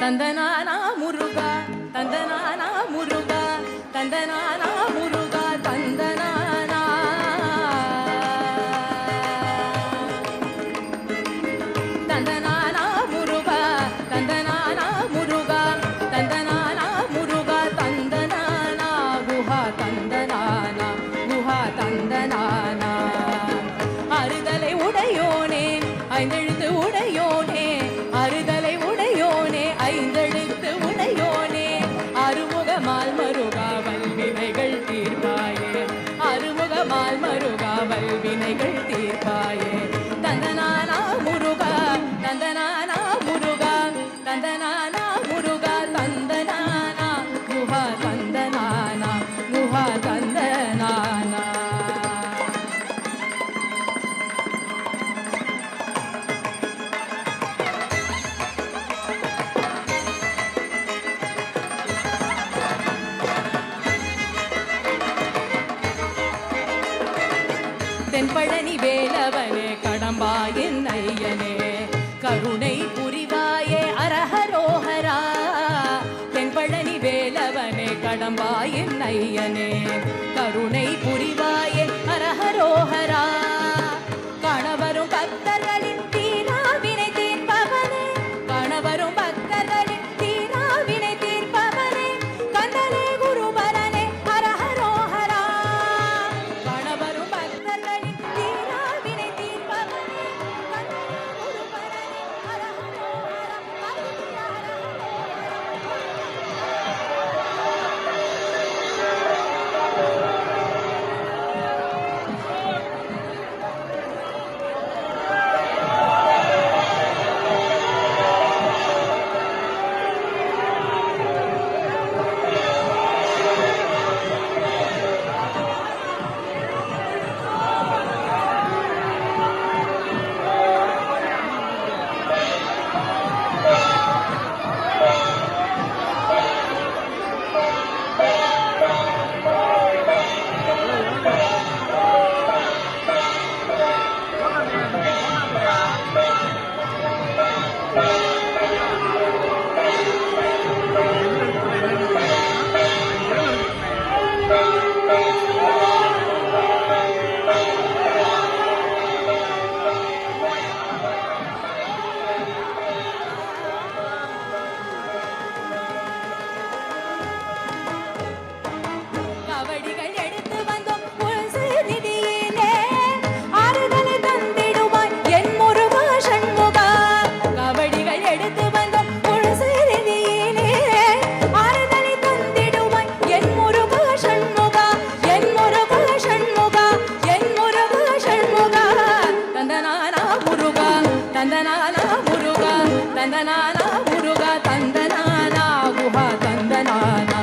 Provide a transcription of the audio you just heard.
தந்தனானா முருகா தந்தனானா முருகா தந்தனானா முருகா தந்தனானா. தந்தனானா முருகா தந்தனானா முருகா தந்தனானா முருகா தந்தனானா குஹா தந்தனானா குஹா தந்தனானா. ஐந்தெழுத்து உடையோனே. அருமுகமால் மருகாவல் வினைகள் தீர்ப்பாயே. அருமுகமால் மருகாவல் வினைகள் தீர்ப்பாயே. தென்பழனி வேலவனே கடம்பாயின் ஐயனே. கருணை புரிவாயே அரஹரோஹரா. தென்பழனி வேலவனே கடம்பாயின் ஐயனே. கருணை புரிவாயே அரஹரோஹரா. தந்தனானா முருகா தந்தனானா முருகா தந்தனானா குஹா தந்தனானா